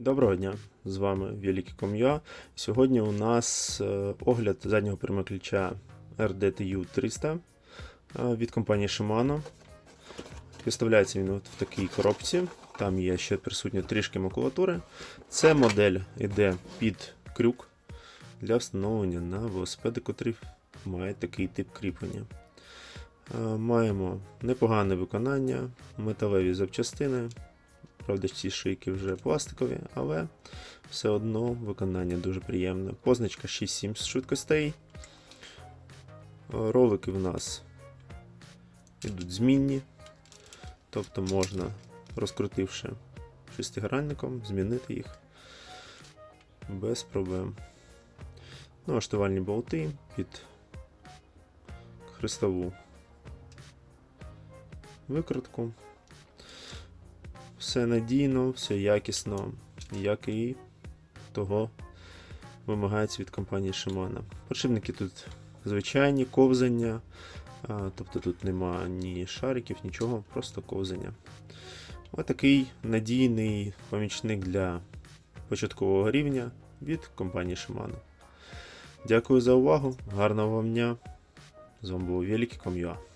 Доброго дня, з вами Великий.com.ua. Сьогодні у нас е, огляд заднього перемикача RDTU 300 е, від компанії Shimano. Виставляється він от в такій коробці. Там є ще присутня трішки макулатури. Це модель йде під крюк для встановлення на велосипеди, котрі мають такий тип кріплення. Е, Маємо непогане виконання, металеві запчастини, Правда, ці шийки вже пластикові, але все одно виконання дуже приємне. Позначка 6-7 з швидкостей. Ролики в нас йдуть змінні. Тобто можна, розкрутивши шестигранником, змінити їх без проблем. Налаштувальні болти під хрестову викрутку. Все надійно, все якісно, як і того вимагається від компанії Shimano. Подшипники тут звичайні ковзання, тобто тут нема ні шариків, нічого, просто ковзання. Отакий надійний помічник для початкового рівня від компанії Shimano. Дякую за увагу, гарного вам дня! З вами був Великий.com.ua